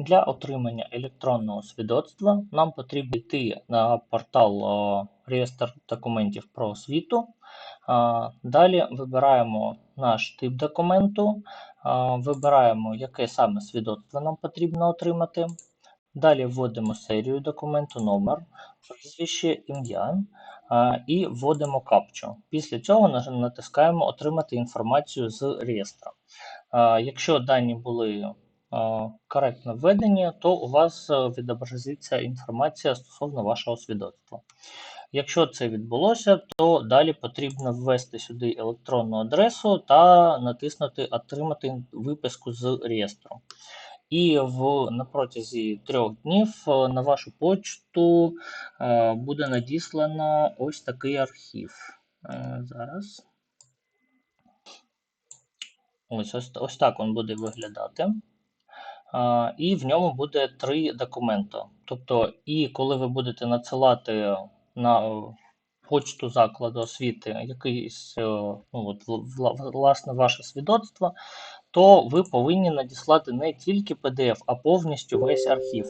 Для отримання електронного свідоцтва нам потрібно йти на портал о, реєстр документів про освіту. Далі вибираємо наш тип документу, вибираємо, яке саме свідоцтво нам потрібно отримати. Далі вводимо серію документу, номер, прізвище, ім'я і вводимо капчу. Після цього натискаємо Отримати інформацію з реєстру. Якщо дані були а, коректно введені, то у вас е, відобразиться інформація стосовно вашого свідоцтва. Якщо це відбулося, то далі потрібно ввести сюди електронну адресу та натиснути Отримати виписку з реєстру. І в, на протязі трьох днів е, на вашу почту е, буде надіслано ось такий архів. Зараз. Ось, ось, ось так він буде виглядати. І в ньому буде три документи. Тобто, і коли ви будете надсилати на почту закладу освіти якийсь, е, ну, от, власне, ваше свідоцтво, то ви повинні надіслати не тільки PDF, а повністю весь архів.